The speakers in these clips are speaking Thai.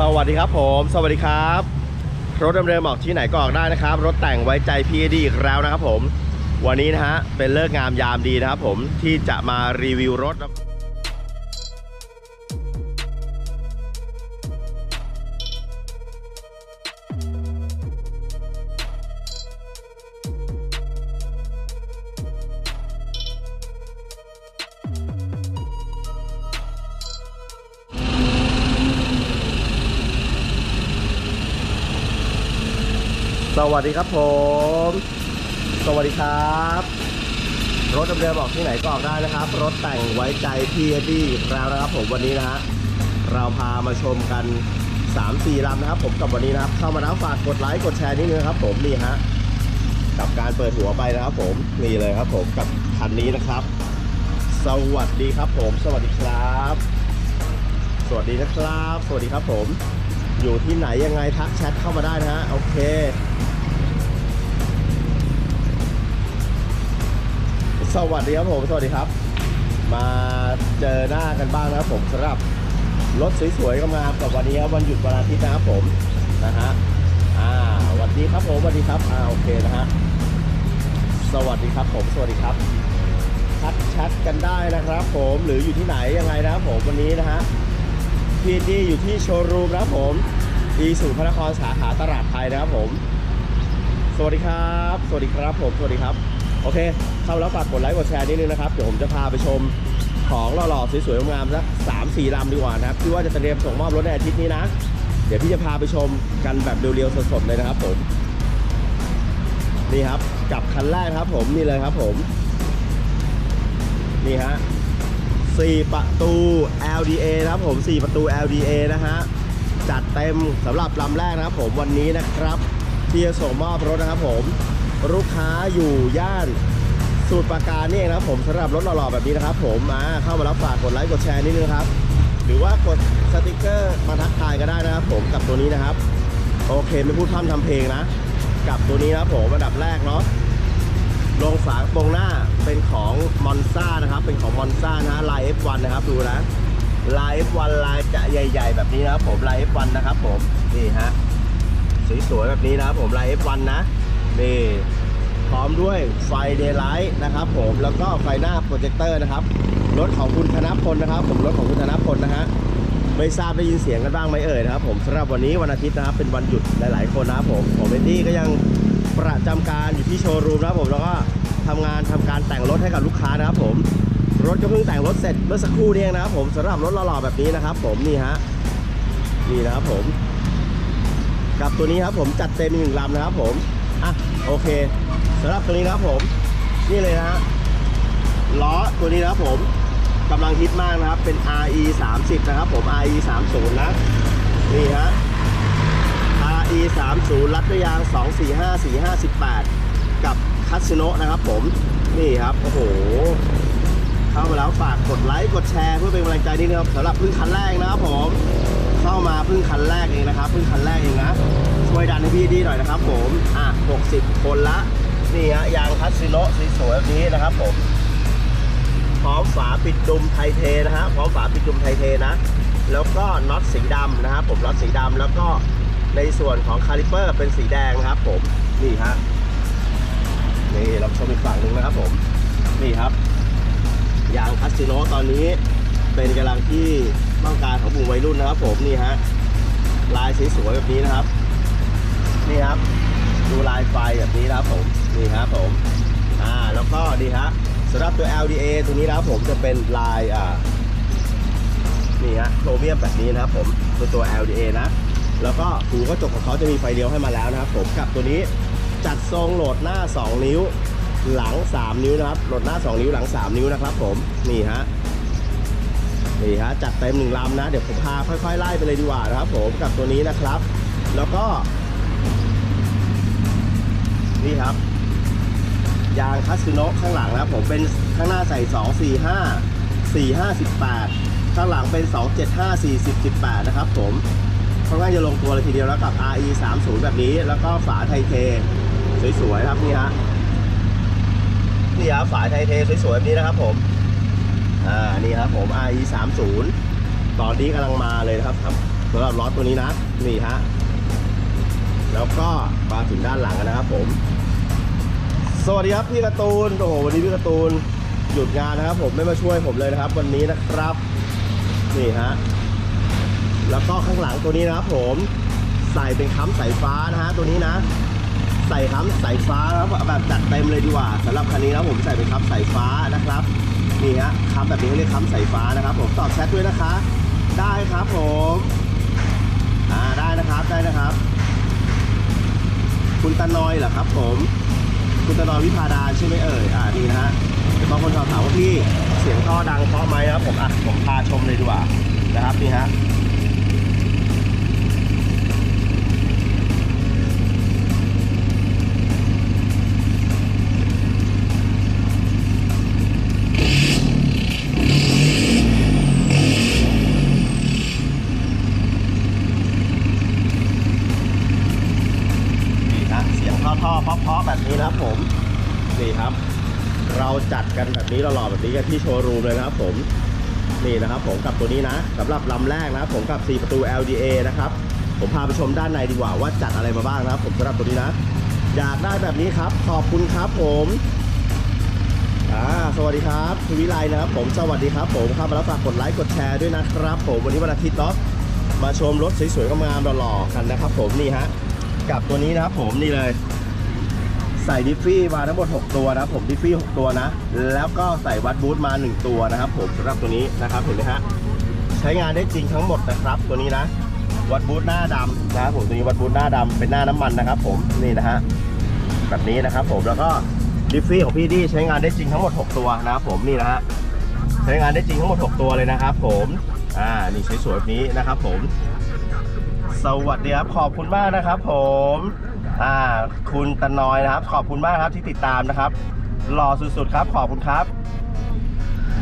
สวัสดีครับผม สวัสดีครับ รถเดิมๆออกที่ไหนก็ออกได้นะครับ รถแต่งไว้ใจพีดีอีกแล้วนะครับผม วันนี้นะฮะเป็นเลิกงามยามดีนะครับผมที่จะมารีวิวรถ สวัสดีครับผม สวัสดีครับ รถเดิมๆออกที่ไหนก็ออกได้นะครับ รถแต่งไว้ใจพี่ดีอีกแล้วนะครับผมวันนี้นะฮะเราพามาชมกัน 3-4ลำนะครับ ผมกับวันนี้นะครับ เข้ามาแล้วฝากกดไลค์กดแชร์นิดนึงครับ ผมนี่ฮะกับการเปิดหัวไปนะครับผมนี่เลยครับผมกับคันนี้นะครับ สวัสดีครับผม สวัสดีครับ สวัสดีนะครับ สวัสดีครับผมอยู่ที่ไหนยังไงทักแชทเข้ามาได้นะฮะโอเค สวัสดีครับผม สวัสดีครับ มาเจอหน้ากันบ้างนะครับผมสำหรับรถสวยๆงามๆกับวันนี้ครับวันหยุดวันอาทิตย์นะครับผมนะฮะอ่าสวัสดีครับผมสวัสดีครับอ่าโอเคนะฮะสวัสดีครับผมสวัสดีครับทักแชทกันได้นะครับ ผมหรืออยู่ที่ไหนยังไงนะครับผมวันนี้นะฮะพีดีอยู่ที่โชว์รูมนะครับผมอีสุพระนครสาขาตลาดไทยนะครับผม สวัสดีครับ สวัสดีครับผมสวัสดีครับ โอเค เข้าแล้วฝากกดไลค์กดแชร์นิดนึงนะครับ เดี๋ยวผมจะพาไปชมของหล่อๆสวยๆงามๆสักสามสี่ลำดีกว่านะครับที่ว่าจะเตรียมส่งมอบรถในอาทิตย์นี้นะ เดี๋ยวพี่จะพาไปชมกันแบบเรียวๆสดๆเลยนะครับผมนี่ครับกับคันแรกครับผมนี่เลยครับผมนี่ฮะ4ประตู LDA นะครับผม4ประตู LDA นะฮะจัดเต็มสำหรับลำแรกนะครับผมวันนี้นะครับที่จะส่งมอบรถนะครับผม ลูกค้าอยู่ย่านสูตรปราการนี่เองนะครับผมสำหรับรถหล่อๆแบบนี้นะครับ ผมมาเข้ามารับฝากกดไลค์กดแชร์นิดนึงครับ หรือว่ากดสติกเกอร์มาทักทายก็ได้นะครับผมกับตัวนี้นะครับ โอเคไม่พูดพร่ำทำเพลงนะ กับตัวนี้นะครับผมอันดับแรกเนาะลงฝาโปรงหน้าเป็นของมอนซ่านะครับ เป็นของมอนซ่านะฮะลาย F1 นะครับดูนะลาย F1 ลายจะใหญ่ ๆ แบบนี้นะครับผมลาย F1 นะครับผมนี่ฮะสวยๆแบบนี้นะครับผมลาย F1 นะ นี่พร้อมด้วยไฟเดย์ไลท์นะครับผมแล้วก็ไฟหน้าโปรเจคเตอร์นะครับ รถของคุณธนพลนะครับ ผมรถของคุณธนพลนะฮะไม่ทราบได้ยินเสียงกันบ้างไหมเอ่ยนะครับ ผมสำหรับวันนี้วันอาทิตย์นะครับเป็นวันหยุดหลาย ๆ คนนะครับผมผมเบนดี้ก็ยังประจำการอยู่ที่โชว์รูมนะครับผมแล้วก็ทำงานทำการแต่งรถให้กับลูกค้านะครับผมรถก็เพิ่งแต่งรถเสร็จเมื่อสักครู่นี้เองนะครับผมสำหรับรถหล่อๆแบบนี้นะครับผมนี่ฮะนี่นะครับผม กับตัวนี้ครับผมจัดเต็มอีกหนึ่งลำนะครับผม อะโอเคสำหรับตัวนี้นะครับผม นี่เลยนะฮะล้อตัวนี้นะครับผมกำลังฮิตมากนะครับเป็น RE 30นะครับผม RE 30นะนี่ฮะ RE 30รัดด้วยยาง 245 458 กับคัตสึโนนะครับผมนี่ครับโอ้โหเข้ามาแล้วฝากกดไลค์กดแชร์เพื่อเป็นกำลังใจนิดนึงครับสำหรับพึ่งคันแรกนะครับผม เข้ามาพึ่งคันแรกเองนะครับพึ่งคันแรกเองนะ ช่วยดันให้พี่ดีหน่อยนะครับผมอะ60 คนละ นี่ฮะยางคัตสึโนะสวยๆแบบนี้นะครับผมพร้อมฝาปิดดุมไทเทนะฮะพร้อมฝาปิดดุมไทเทนะ แล้วก็น็อตสีดำนะครับผมน็อตสีดำแล้วก็ในส่วนของคาลิเปอร์เป็นสีแดงนะครับผมนี่ฮะนี่เราชมอีกฝั่งหนึ่งนะครับผมนี่ครับยางคัสซิโนตอนนี้เป็นกำลังที่ต้องการของกลุ่มวัยรุ่นนะครับผมนี่ฮะลายสวยๆแบบนี้นะครับ นี่ครับ ดูลายไฟแบบนี้นะครับผมนี่ครับผมอ่าแล้วก็ดีฮะสำหรับตัว LDA ตัวนี้นะครับผมจะเป็นลายอ่านี่ฮะโครเมียมแบบนี้นะครับผมตัวตัว LDA นะแล้วก็หูกระจกของเขาจะมีไฟเลี้ยวให้มาแล้วนะครับผมกับตัวนี้จัดทรงโหลดหน้า 2 นิ้ว หลัง 3 นิ้วนะครับโหลดหน้า 2 นิ้วหลัง 3 นิ้วนะครับผมนี่ฮะนี่ฮะจัดเต็มหนึ่งลำนะ เดี๋ยวผมพาค่อยๆไล่ไปเลยดีกว่านะครับผมกับตัวนี้นะครับ แล้วก็ นี่ครับ ยางคัสซิโนะข้างหลังนะครับ ผมเป็นข้างหน้าใส่ 2 4 5 4 5 18ข้างหลังเป็น 2 7 5 40 18 นะครับผมค่อนข้างจะลงตัวเลยทีเดียวแล้วกับ RE 30แบบนี้ แล้วก็ฝาไทเท สวยๆครับนี่ฮะนี่ครับฝาไทเทสวยๆแบบนี้นะครับผมอ่านี่ครับผม RE 30ตอนนี้กำลังมาเลยนะครับสำหรับล้อตัวนี้นะนี่ฮะแล้วก็มาถึงด้านหลังนะครับผม สวัสดีครับพี่การ์ตูนโอ้โหวันนี้พี่การ์ตูนหยุดงานนะครับ ผมไม่มาช่วยผมเลยนะครับ วันนี้นะครับนี่ฮะแล้วก็ข้างหลังตัวนี้นะครับ ผมใส่เป็นค้ำสายฟ้านะฮะตัวนี้นะ ใส่ค้ำสายฟ้านะครับแบบจัดเต็มเลยดีกว่าสำหรับคันนี้นะผมใส่เป็นค้ำสายฟ้านะครับนี่ฮะค้ำแบบนี้เขาเรียกค้ำสายฟ้านะครับ ผมตอบแชทด้วยนะคะ ได้ครับผมอ่าได้นะครับได้นะครับ คุณตะนอยเหรอครับผม คุณตะนอนวิพาดาใช่ไหมเอ่ย อ่านี่นะฮะบางคนถามถามว่าพี่เสียงท่อดังเพราะไหมนะครับผมอะผมพาชมเลยดีกว่านะครับนี่ฮะ แบบนี้นะครับผมนี่ครับ เราจัดกันแบบนี้หล่อๆแบบนี้กันที่โชว์รูมเลยนะครับผมนี่นะครับผมกับตัวนี้นะสำหรับลำแรกนะครับผมกับ 4 ประตู LDA นะครับผมพาไปชมด้านในดีกว่าว่าจัดอะไรมาบ้างนะครับ ผมสำหรับตัวนี้นะ อยากได้แบบนี้ครับ ขอบคุณครับผมอ่าสวัสดีครับคุณวิไลนะครับ ผมสวัสดีครับ ผมเข้ามาแล้วฝากกดไลค์กดแชร์ด้วยนะครับ ผมวันนี้วันอาทิตย์เนาะมาชมรถสวยๆงามๆหล่อๆกันนะครับ ผมนี่ฮะกับตัวนี้นะครับผมนี่เลย ใส่ดิฟฟี่มาทั้งหมด 6 ตัวนะครับผมดิฟฟี่ 6 ตัวนะ แล้วก็ใส่วัดบูทมา 1 ตัวนะครับ ผมสำหรับตัวนี้นะครับเห็นไหมฮะใช้งานได้จริงทั้งหมดนะครับ ตัวนี้นะวัดบูทหน้าดำนะครับผมตัวนี้วัดบูทหน้าดำเป็นหน้าน้ำมันนะครับ ผมนี่นะฮะแบบนี้นะครับผมแล้วก็ดิฟฟี่ของพี่ดี้ใช้งานได้จริงทั้งหมด 6 ตัวนะครับผมนี่นะฮะใช้งานได้จริงทั้งหมด 6 ตัวเลยนะครับ ผมอ่านี่ใช้สวยแบบนี้นะครับ ผม สวัสดีครับขอบคุณมากนะครับ ผม อ่า คุณตะนอยนะครับ ขอบคุณมากครับที่ติดตามนะครับหล่อสุดๆครับ ขอบคุณครับ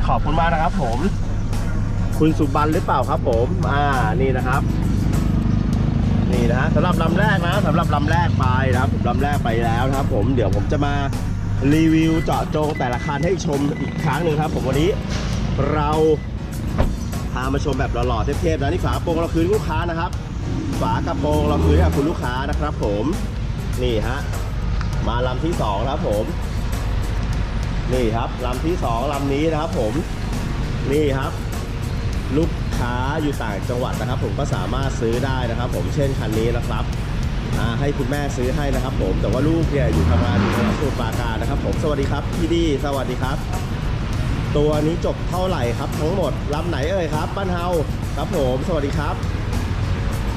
ขอบคุณมากนะครับผม คุณสุบันหรือเปล่าครับ ผม อ่านี่นะครับ นี่นะฮะสำหรับลำแรกนะสำหรับลำแรกไปนะครับผมลำแรกไปแล้วนะครับ ผมเดี๋ยวผมจะมารีวิวเจาะจงแต่ละคันให้ชมอีกครั้งหนึ่งครับ ผมวันนี้เราพามาชมแบบหล่อๆเทพๆนะนี่ฝาโปรงเราคืนลูกค้านะครับ ฝากระโปรงเราคืนให้กับคุณลูกค้านะครับ ผม นี่ฮะ มาลำที่สองนะครับผม นี่ครับลำที่สองลำนี้นะครับผม นี่ครับ ลูกค้าอยู่ต่างจังหวัดนะครับ ผมก็สามารถซื้อได้นะครับ ผมเช่นคันนี้นะครับให้คุณแม่ซื้อให้นะครับ ผม แต่ว่าลูกเนี่ยอยู่ทำงานอยู่ที่สุปราการนะครับ ผม สวัสดีครับพี่ดีสวัสดีครับ ตัวนี้จบเท่าไหร่ครับ ทั้งหมดลำไหนเอ่ยครับบ้านเฮาครับผม สวัสดีครับ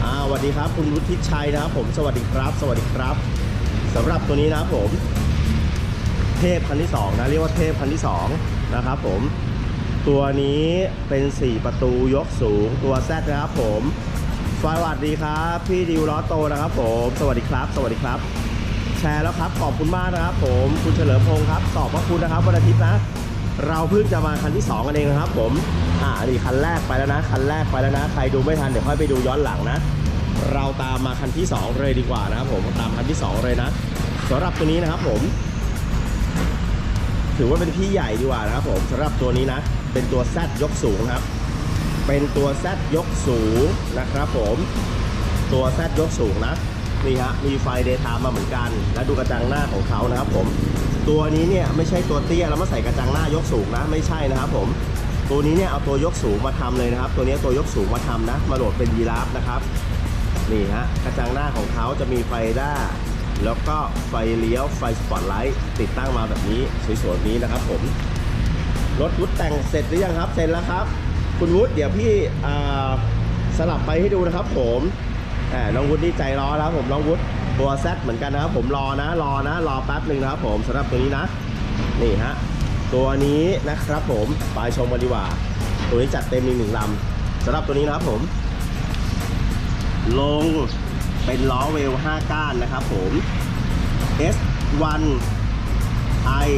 อ่าสวัสดีครับ คุณวุฒิชัยนะครับผมสวัสดีครับ สวัสดีครับสำหรับตัวนี้นะครับผม เทพคันที่สองนะเรียกว่าเทพคันที่สองนะครับผมตัวนี้เป็น 4 ประตูยกสูงตัวแซดนะครับผมสวัสดีครับ พี่ดิวล้อโตนะครับผม สวัสดีครับ สวัสดีครับ แชร์แล้วครับขอบคุณมากนะครับ ผมคุณเฉลิมพงศ์ครับตอบว่าคุณนะครับวันอาทิตย์นะ เราเพิ่งจะมาคันที่สองกันเองนะครับผม อ่านี่คันแรกไปแล้วนะ คันแรกไปแล้วนะ ใครดูไม่ทันเดี๋ยวค่อยไปดูย้อนหลังนะ เราตามมาคันที่สองเลยดีกว่านะครับผม ตามคันที่สองเลยนะสำหรับตัวนี้นะครับผม ถือว่าเป็นพี่ใหญ่ดีกว่านะครับผมสำหรับตัวนี้นะ เป็นตัว Z ยกสูงครับ เป็นตัว Z ยกสูงนะครับผม ตัว Z ยกสูงนะ นี่ฮะ มีไฟเดย์ไทม์มาเหมือนกัน และดูกระจังหน้าของเขานะครับผม ตัวนี้เนี่ยไม่ใช่ตัวเตี้ยแล้วมาใส่กระจังหน้ายกสูงนะ ไม่ใช่นะครับผม ตัวนี้เนี่ยเอาตัวยกสูงมาทำเลยนะครับ ตัวนี้ตัวยกสูงมาทำนะ มาโหลดเป็นยีราฟนะครับ นี่ฮะกระจังหน้าของเขาจะมีไฟด้า แล้วก็ไฟเลี้ยวไฟสปอตไลท์ติดตั้งมาแบบนี้สวยๆนี้นะครับผม รถวุฒแต่งเสร็จหรือยังครับ เสร็จแล้วครับ คุณวุฒเดี๋ยวพี่สลับไปให้ดูนะครับผมอ่าน้องวุฒนี่ใจร้อนแล้วผมน้องวุฒตัวแซดเหมือนกันนะครับผมรอนะ รอนะ รอแป๊บหนึ่งนะครับผมสำหรับตัวนี้นะ นี่ฮะ ตัวนี้นะครับผมปชมกันดีกว่าตัวนี้จัดเต็มอีกหนึ่งลำสำหรับตัวนี้นะครับผม ลงเป็นล้อเวล 5 ก้านนะครับผม S1 I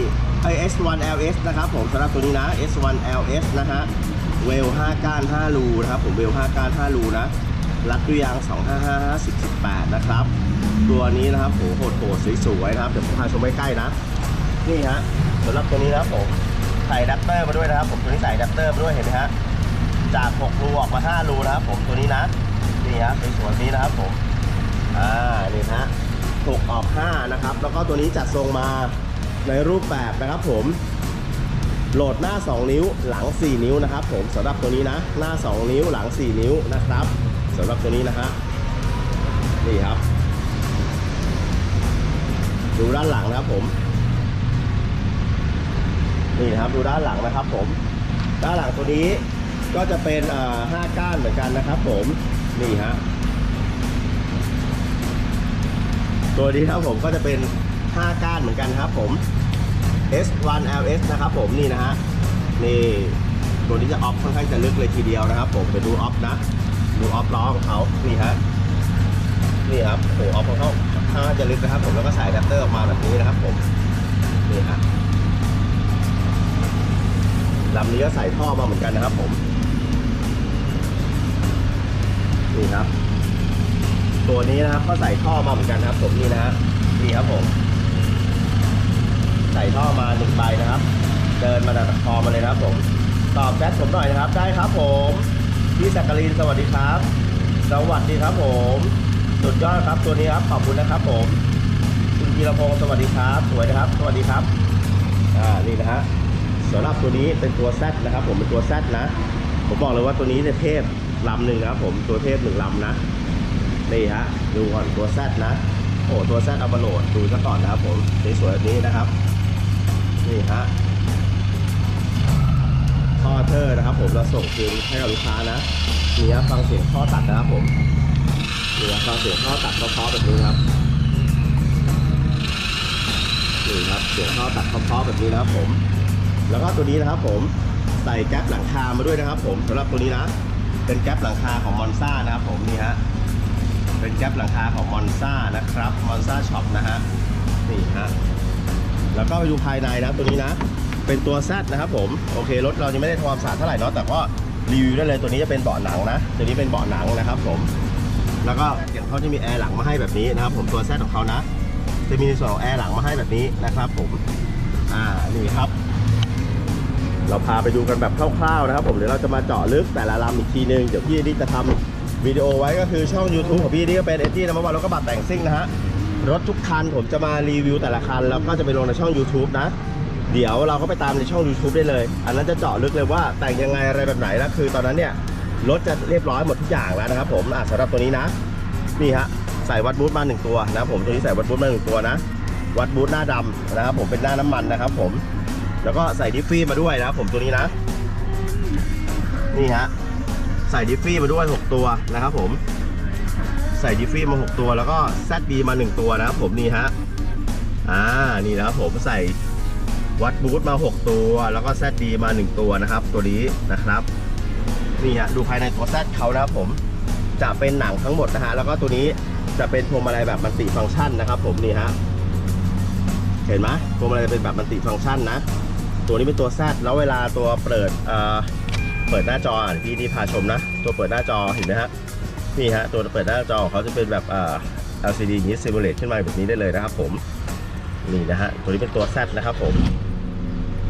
ไอ S1 LS นะครับผมสำหรับตัวนี้นะ S1 LS นะฮะเวล 5 ก้าน 5 รูนะครับผมเวล 5 ก้าน 5 รูนะรัดด้วยยาง 255518 นะครับ ตัวนี้นะครับโหโหดโหดสวยๆนะครับ เดี๋ยวผมพาชมใกล้ๆนะ นี่ฮะ สำหรับตัวนี้นะครับผมใส่ดัปเตอร์มาด้วยนะครับ ผมตัวนี้ใส่ดัปเตอร์มาด้วยเห็นไหมฮะจาก 6 รูออกมา 5 รูนะครับ ผมตัวนี้นะนี่ฮะสวยๆนี้นะครับผมอ่านี่ฮะถูกออก 5 นะครับ แล้วก็ตัวนี้จัดทรงมาในรูปแบบนะครับผมโหลดหน้า 2 นิ้วหลัง 4 นิ้วนะครับ ผมสำหรับตัวนี้นะ หน้า 2 นิ้วหลัง 4 นิ้วนะครับสำหรับตัวนี้นะฮะนี่ครับ ดูด้านหลังนะครับผม นี่นะครับดูด้านหลังนะครับผมด้านหลังตัวนี้ก็จะเป็นห้าก้านเหมือนกันนะครับผมนี่ฮะตัวนี้ครับผมก็จะเป็น 5 ก้านเหมือนกันครับผม S1 LS นะครับผมนี่นะฮะนี่ตัวนี้จะออฟค่อนข้างจะลึกเลยทีเดียวนะครับผมไปดูออฟนะ ดูออฟล้อของเขานี่ฮะนี่ครับโอ้ออฟของเขาค่อนข้างจะลึกนะครับผมแล้วก็สายอะแดปเตอร์ออกมาแบบนี้นะครับผมนี่ฮะ ลำนี้ก็ใส่ท่อมาเหมือนกันนะครับผมนี่ครับ ตัวนี้นะครับก็ใส่ท่อมาเหมือนกันครับ ผมนี่นะฮะนี่ครับผม ใส่ท่อมาหนึ่งใบนะครับ เดินมาจากคอมาเลยนะครับ ผม ตอบแชทผมหน่อยนะครับ ได้ครับผมพี่สักกลินสวัสดีครับ สวัสดีครับ ผมสุดยอดครับตัวนี้ครับขอบคุณนะครับ ผมคุณธีรพงศ์สวัสดีครับ สวยนะครับ สวัสดีครับ อ่านี่นะฮะ สำหรับตัวนี้เป็นตัว Z นะครับ ผมเป็นตัว Z นะ ผมบอกเลยว่าตัวนี้เนี่ยเทพลำหนึ่งนะครับผมตัวเทพหนึ่งลำนะนี่ฮะดูก่อนตัว Z นะโอ้ตัว Z เอามาโหลดดูซะก่อนนะครับผมสวยๆแบบนี้นะครับนี่ฮะท่อเทอร์นะครับ ผมเราส่งคืนให้กับลูกค้านะนี่ครับฟังเสียงท่อตัดนะครับผมนี่ครับฟังเสียงท่อตัดเพราะๆแบบนี้ครับนี่ครับเสียงท่อตัดเพราะๆแบบนี้นะครับผม แล้วก็ตัวนี้นะครับผมใส่แก๊ปหลังคามาด้วยนะครับ ผมสำหรับตัวนี้นะ เป็นแก๊ปหลังคาของมอนซ่านะครับผมนี่ฮะเป็นแก๊ปหลังคาของมอนซ่านะครับมอนซ่าช็อปนะฮะนี่ฮะแล้วก็ไปดูภายในนะตัวนี้นะ เป็นตัวแซดนะครับผมโอเครถเรายังไม่ได้ทำความสะอาดเท่าไหร่เนาะแต่ก็รีวิวได้เลยตัวนี้จะเป็นเบาะหนังนะ ตัวนี้เป็นเบาะหนังนะครับผมแล้วก็เดี๋ยวเขาจะมีแอร์หลังมาให้แบบนี้นะครับ ผมตัวแซดของเขานะ จะมีในส่วนของแอร์หลังมาให้แบบนี้นะครับ ผมอ่านี่ครับ เราพาไปดูกันแบบคร่าวๆนะครับ ผมเดี๋ยวเราจะมาเจาะลึกแต่ละลำอีกทีนึงเดี๋ยวพี่ดิจะทำวิดีโอไว้ก็คือช่อง YouTube ของพี่ดิก็เป็นเอ็ดดี้นะเมื่อวานรถกระบะแต่งซิ่งนะฮะรถทุกคันผมจะมารีวิวแต่ละคันแล้วก็จะไปลงในช่อง YouTube นะ เดี๋ยวเราก็ไปตามในช่อง YouTube ได้เลย อันนั้นจะเจาะลึกเลยว่าแต่งยังไงอะไรแบบไหนแล้วคือ ตอนนั้นเนี่ยรถจะเรียบร้อยหมดทุกอย่างแล้วนะครับ ผมสำหรับตัวนี้นะนี่ฮะใส่วัดบูทมาหนึ่งตัวนะผมตัวนี้ใส่วัดบูทมาหนึ่งตัวนะวัดบูทหน้าดำนะครับผมเป็นหน้าน้ำมันนะครับผม แล้วก็ใส่ดิฟฟี่มาด้วยนะครับผมตัวนี้นะ นี่ฮะใส่ดิฟฟี่มาด้วย 6 ตัวนะครับผม ใส่ดิฟฟี่มา 6 ตัวแล้วก็ ZB มา 1 ตัวนะครับผมนี่ฮะอ่านี่นะครับผมใส่วัดบูทมา 6 ตัว แล้วก็ ZB มา 1 ตัวนะครับ ตัวนี้นะครับนี่ฮะดูภายในตัว Z เขานะครับผมจะเป็นหนังทั้งหมดนะฮะแล้วก็ตัวนี้จะเป็นพวงมาลัยแบบมัลติฟังก์ชันนะครับ ผมนี่ฮะเห็นไหมพวงมาลัยจะเป็นแบบมัลติฟังก์ชันนะ ตัวนี้เป็นตัว Z แล้วเวลาตัวเปิดเอ่อเปิดหน้าจออะพี่นี่พาชมนะ ตัวเปิดหน้าจอเห็นไหมฮะนี่ฮะตัวเปิดหน้าจอเขาจะเป็นแบบเอ่อ LCD อย่างนี้ซิมูเลตขึ้นมาแบบนี้ได้เลยนะครับผมนี่นะฮะตัวนี้เป็นตัว Z นะครับผม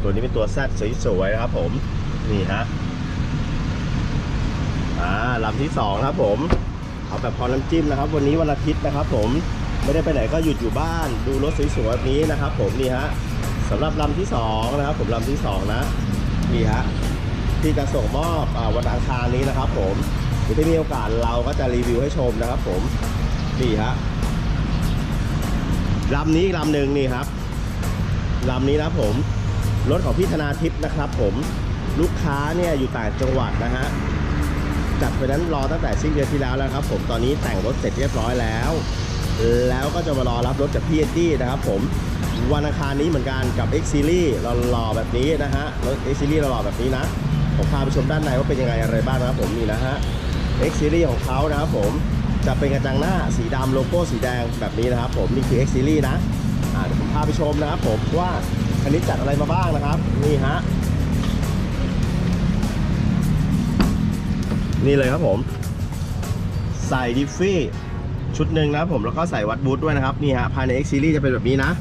ตัวนี้เป็นตัว Z สวยๆนะครับผมนี่ฮะอ่าลำที่สองครับผมเอาแบบพร้อมน้ำจิ้มนะครับ วันนี้วันอาทิตย์นะครับผมไม่ได้ไปไหนก็หยุดอยู่บ้าน ดูรถสวยๆแบบนี้นะครับผมนี่ฮะ สำหรับลำที่สองนะครับผมลำที่สองนะนี่ฮะที่จะส่งมอบอวันอังคารนี้นะครับ ผมเดี๋ยวถ้ามีโอกาสเราก็จะรีวิวให้ชมนะครับ ผมนี่ฮะลำนี้อีกลำหนึ่งนี่ครับลำนี้นะครับผมรถของพี่ธนาทิพย์นะครับ ผมลูกค้าเนี่ยอยู่ต่างจังหวัดนะฮะจัดไปนั้นรอตั้งแต่สิ้นเดือนที่แล้วแล้วครับ ผมตอนนี้แต่งรถเสร็จเรียบร้อยแล้ว แล้วก็จะมารอรับรถจากพี่เอ็ดดี้นะครับ ผม วันอังคารนี้เหมือนกันกับ X Series เราหล่อแบบนี้นะฮะรถ X Series เราหล่อแบบนี้นะ ผมพาไปชมด้านในว่าเป็นยังไงอะไรบ้างนะครับผมนี่นะฮะ X Series ของเขานะครับผมจะเป็นกระจังหน้าสีดำโลโก้สีแดงแบบนี้นะครับผมนี่คือ X Series นะอ่าเดี๋ยวผมพาไปชมนะครับผมว่าคันนี้จัดอะไรมาบ้างนะครับนี่ฮะนี่เลยครับผม ใส่ดิฟฟี่ชุดหนึ่งนะครับผมแล้วก็ใส่วัดบูทด้วยนะครับนี่ฮะภายใน X Series จะเป็นแบบนี้นะ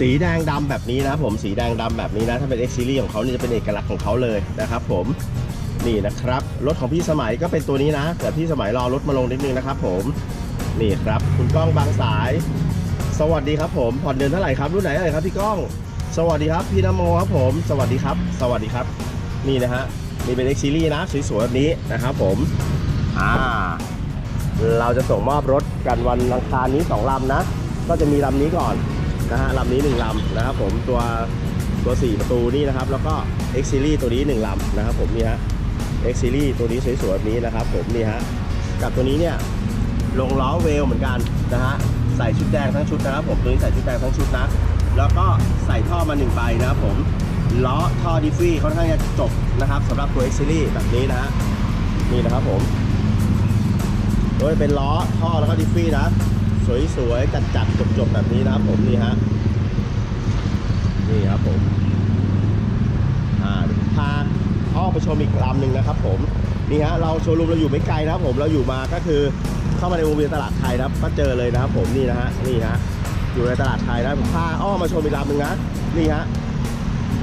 สีแดงดำแบบนี้นะผมสีแดงดำแบบนี้นะถ้าเป็น X Series ของเขานี่จะเป็นเอกลักษณ์ของเขาเลยนะครับผมนี่นะครับ รถของพี่สมัยก็เป็นตัวนี้นะแต่พี่สมัยรอรถมาลงนิดนึงนะครับผมนี่ครับ คุณก้องบางสาย สวัสดีครับผมผ่อนเดือนเท่าไหร่ครับรุ่นไหนเอ่ยครับพี่ก้อง สวัสดีครับพี่นโมครับผม สวัสดีครับ สวัสดีครับ นี่นะฮะนี่เป็น X Series นะสวยๆแบบนี้นะครับผมอ่าเราจะส่งมอบรถกันวันอังคารนี้สองลำนะ ก็จะมีลำนี้ก่อน นะฮะลำนี้หนึ่งลำนะครับผมตัวตัว 4 ประตูนี่นะครับ แล้วก็ X Series ตัวนี้หนึ่งลำนะครับผมนี่ฮะ X Series ตัวนี้สวยๆแบบนี้นะครับผมนี่ฮะกับตัวนี้เนี่ยลงล้อเวลเหมือนกันนะฮะใส่ชุดแดงทั้งชุดนะครับผมตัวนี้ใส่ชุดแดงทั้งชุดนะแล้วก็ใส่ท่อมาหนึ่งใบนะครับผมล้อท่อดิฟฟี่ค่อนข้างจะจบนะครับสำหรับตัว X Series แบบนี้นะฮะนี่นะครับผมโดยเป็นล้อท่อแล้วก็ดิฟฟี่นะ สวยๆจัดๆจบๆแบบนี้นะครับผมนี่ฮะนี่ครับผมอ่าพาอ้อมไปชมอีกลำหนึ่งนะครับ ผมนี่ฮะเราโชว์รูมเราอยู่ไม่ไกลนะครับผมเราอยู่มาก็คือเข้ามาในวงเวียนตลาดไทยนะครับก็เจอเลยนะครับผมนี่นะฮะนี่ฮะอยู่ในตลาดไทยนะผมพาอ้อมมาชมอีกลำหนึ่งนะนี่ฮะ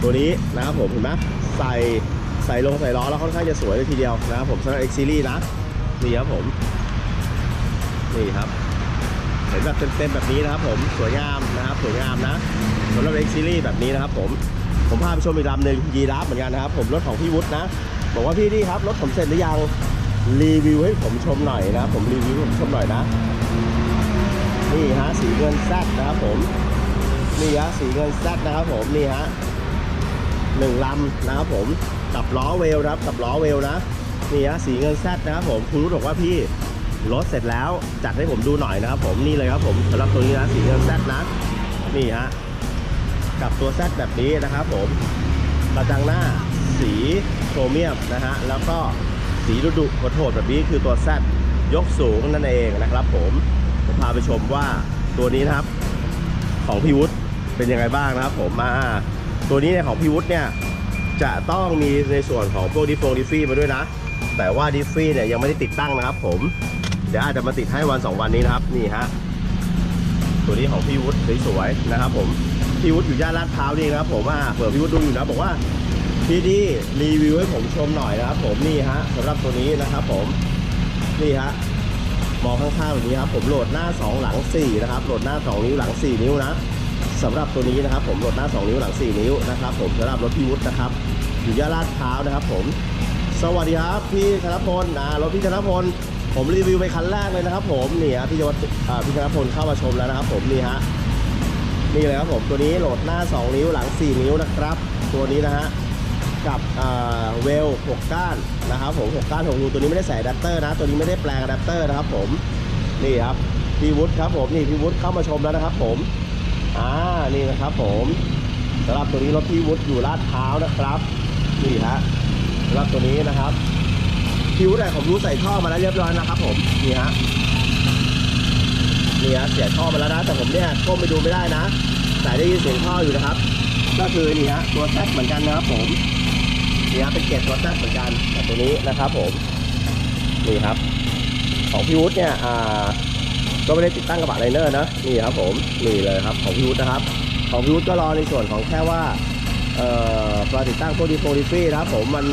ตัวนี้นะครับผมเห็นไหมใส่ใส่ลงใส่ล้อแล้วค่อนข้างจะสวยเลยทีเดียวนะครับผมสำหรับ X Series นะนี่ครับผมนี่ครับ เห็นแบบเต็มๆแบบนี้นะครับผมสวยงามนะครับสวยงามนะสำหรับ X Series แบบนี้นะครับผมผมพาไปชมอีกลำหนึ่งยีราฟเหมือนกันนะครับผมรถของพี่วุฒินะ บอกว่าพี่นี่ครับรถผมเสร็จหรือยังรีวิวให้ผมชมหน่อยนะผมรีวิวให้ผมชมหน่อยนะนี่ฮะสีเงินแซดนะครับผมนี่ฮะสีเงินแซดนะครับผมนี่ฮะหนึ่งลำนะครับผมกับล้อเวลนะครับกับล้อเวลนะนี่ฮะสีเงินแซดนะครับผมคุณรู้บอกว่าพี่ รถเสร็จแล้วจัดให้ผมดูหน่อยนะครับผมนี่เลยครับผมสำหรับตัวนี้นะสีเงินแซดนะนี่ฮะกับตัวแซดแบบนี้นะครับผมกระจังหน้าสีโครเมียมนะฮะแล้วก็สีดุดุโหดแบบนี้คือตัวแซดยกสูงนั่นเองนะครับ ผมผมพาไปชมว่าตัวนี้นะครับ ของพี่วุฒิเป็นยังไงบ้างนะครับ ผมมาตัวนี้เนี่ยของพี่วุฒิเนี่ยจะต้องมีในส่วนของพวกดิฟโฟดิฟฟี่มาด้วยนะ แต่ว่าดิฟฟี่เนี่ยยังไม่ได้ติดตั้งนะครับ ผม เดี๋ยวอาจจะมาติดให้วันสองวันนี้นะครับ นี่ฮะ ตัวนี้ของพี่วุฒิสวยๆนะครับ ผม พี่วุฒิอยู่ย่านลาดพร้าวนี่นะครับ ผมว่าเผื่อพี่วุฒิดูอยู่นะบอกว่าพี่ดีรีวิวให้ผมชมหน่อยนะครับ ผมนี่ฮะสำหรับตัวนี้นะครับ ผมนี่ฮะมองข้างๆแบบนี้ครับ ผมโหลดหน้า 2 หลัง 4 นะครับโหลดหน้า 2 นิ้วหลัง 4 นิ้วนะสำหรับตัวนี้นะครับ ผมโหลดหน้า 2 นิ้วหลัง 4 นิ้วนะครับผมสำหรับรถพี่วุฒินะครับ อยู่ย่านลาดพร้าวนะครับ ผม สวัสดีครับ พี่ธนพลนะรถพี่ธนพล ผมรีวิวไปคันแรกเลยนะครับ ผมนี่ฮะพี่จวัฒน์พี่ธนพลเข้ามาชมแล้วนะครับ ผมนี่ฮะนี่เลยครับผมตัวนี้โหลดหน้า 2 นิ้วหลัง 4 นิ้วนะครับ ตัวนี้นะฮะกับเวล6ก้านนะครับผม6ก้าน6รูตัวนี้ไม่ได้ใส่อะแดปเตอร์นะ ตัวนี้ไม่ได้แปลงอะแดปเตอร์นะครับ ผมนี่ครับพี่วุฒิครับผมนี่พี่วุฒิเข้ามาชมแล้วนะครับ ผมอ่านี่นะครับผมสำหรับตัวนี้รถพี่วุฒิอยู่ลาดพร้านะครับนี่ฮะสำหรับตัวนี้นะครับ พี่วุฒิเนี่ยผมรู้ใส่ท่อมาแล้วเรียบร้อยนะครับ ผมนี่ฮะนี่ฮะเสียท่อมาแล้วนะแต่ผมเนี่ยก้มไปดูไม่ได้นะแต่ได้ยินเสียงท่ออยู่นะครับ ก็คือนี่ฮะตัวแซดเหมือนกันนะครับผมนี่ฮะเป็นเกจตัวแซดเหมือนกันแต่ตัวนี้นะครับ ผมนี่ครับ ของพี่วุฒิเนี่ยอ่าก็ไม่ได้ติดตั้งกระบะไลเนอร์นะนี่ครับผมนี่เลยครับของพี่วุฒินะครับ ของพี่วุฒิก็รอในส่วนของแค่ว่าเอ่อมาติดตั้งโพวกดีโฟดีฟรีนะครับผมมัน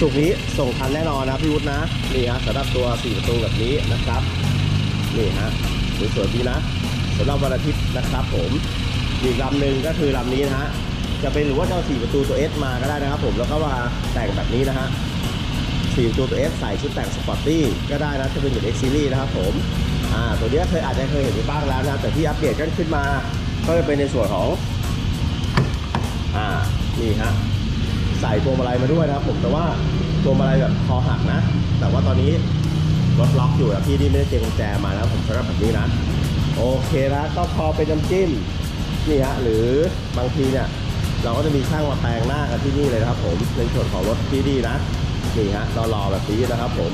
สุกนี้ส่งทันแน่นอนนะพี่วุฒินะนี่ฮะสำหรับตัว4ประตูแบบนี้นะครับนี่ฮะสวยๆดีนะสำหรับวันอาทิตย์นะครับ ผมอีกลำหนึ่งก็คือลำนี้นะฮะจะเป็นหรือว่าจะเอาสี่ประตูตัว S มาก็ได้นะครับ ผมแล้วก็มาแต่งแบบนี้นะฮะสี่ประตูตัว S ใส่ชุดแต่งสปอร์ตตี้ก็ได้นะจะเป็นเหมือน X Series นะครับผมอ่าตัวนี้เคยอาจจะเคยเห็นไปบ้างแล้วนะแต่ที่อัปเดตกันขึ้นมา ก็จะเป็นในส่วนของอ่านี่ฮะ ใส่พวมาลัยมาด้วยนะครับ ผมแต่ว่าพวมาลัยแบบคอหักนะ แต่ว่าตอนนี้รถล็อกอยู่นะพี่ที่ไม่ได้เจอกุญแจมานะผมสำหรับแบบนี้นะ โอเคนะก็พอเป็นน้ำจิ้มนี่ฮะหรือบางทีเนี่ยเราก็จะมีช่างมาแปลงหน้ากันที่นี่เลยนะครับผมในส่วนของรถพี่ดีนะนี่ฮะรอรอแบบนี้นะครับผม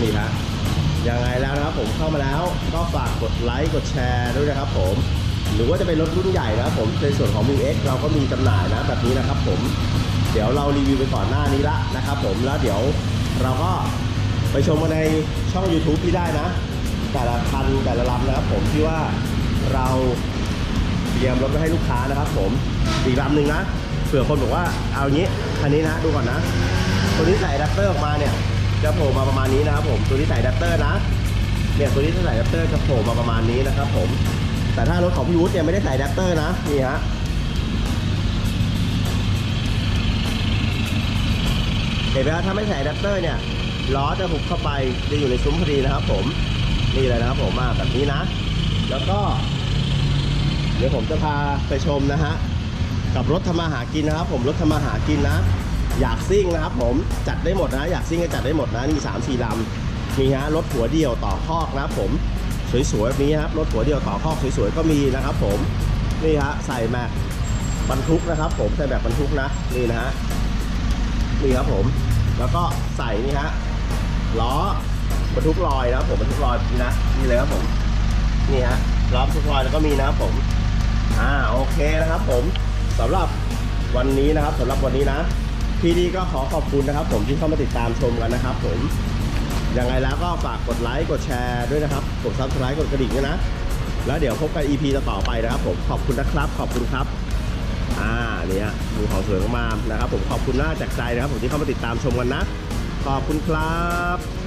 นี่ฮะยังไงแล้วนะครับผมเข้ามาแล้วก็ฝากกดไลค์กดแชร์ด้วยนะครับผม หรือว่าจะเป็นรถรุ่นใหญ่นะครับผมในส่วนของ m ิ X เราก็มีจำหน่ายนะแบบนี้นะครับผมเดี๋ยวเรารีวิวไปก่อนหน้านี้ละนะครับผมแล้วเดี๋ยวเราก็ไปชมกันในช่อง YouTube พี่ได้นะ แต่ละคันแต่ละลำนะครับผมที่ว่าเราเตรียมรถไว้ให้ลูกค้านะครับผมอีกลำหนึ่งนะเผื่อคนบอกว่าเอางี้คันนี้นะดูก่อนนะ ตัวนี้ใส่อะแดปเตอร์ออกมาเนี่ยจะโผล่มาประมาณนี้นะครับผมตัวนี้ใส่อะแดปเตอร์นะเนี่ยตัวนี้ถ้าใส่อะแดปเตอร์จะโผล่มาประมาณนี้นะครับผม แต่ถ้ารถของพี่วุฒิเนี่ยไม่ได้ใส่แดปเตอร์นะ นี่ฮะเห็นไหมครับถ้าไม่ใส่แดปเตอร์เนี่ยล้อจะหุบเข้าไปจะอยู่ในซุ้มพอดีนะครับ ผมนี่เลยนะครับผมมาแบบนี้นะ แล้วก็ เดี๋ยวผมจะพาไปชมนะฮะกับรถทำมาหากินนะครับ ผมรถทำมาหากินนะ อยากซิ่งนะครับ ผมจัดได้หมดนะ อยากซิ่งก็จัดได้หมดนะนี่สามสี่ลำมีฮะรถหัวเดียวต่อคอกนะครับผม สวยๆแบบนี้ครับรถหัวเดียวต่อคอสวยๆก็มีนะครับ ผมนี่ฮะใส่แม็กบรรทุกนะครับ ผมใส่แบบบรรทุกนะนี่นะฮะนี่ครับผม แล้วก็ใส่นี่ฮะล้อบรรทุกลอยนะครับผมบรรทุกลอยนี่นะนี่เลยครับผมนี่ฮะล้อมทุกรอยแล้วก็มีนะครับผมอ่าโอเคนะครับ ผมสำหรับวันนี้นะครับสำหรับวันนี้นะพี่ดีก็ขอขอบคุณนะครับ ผมที่เข้ามาติดตามชมกันนะครับ ผม ยังไงแล้วก็ฝากกดไลค์กดแชร์ด้วยนะครับ กดซับสไครต์กดกระดิ่งด้วยนะ แล้วเดี๋ยวพบกัน EP ต่อไปนะครับผมขอบคุณนะครับ ขอบคุณครับ อ่าเนี่ยดูของสวยมากๆนะครับ ผมขอบคุณมากจากใจนะครับ ผมที่เข้ามาติดตามชมกันนะ ขอบคุณครับ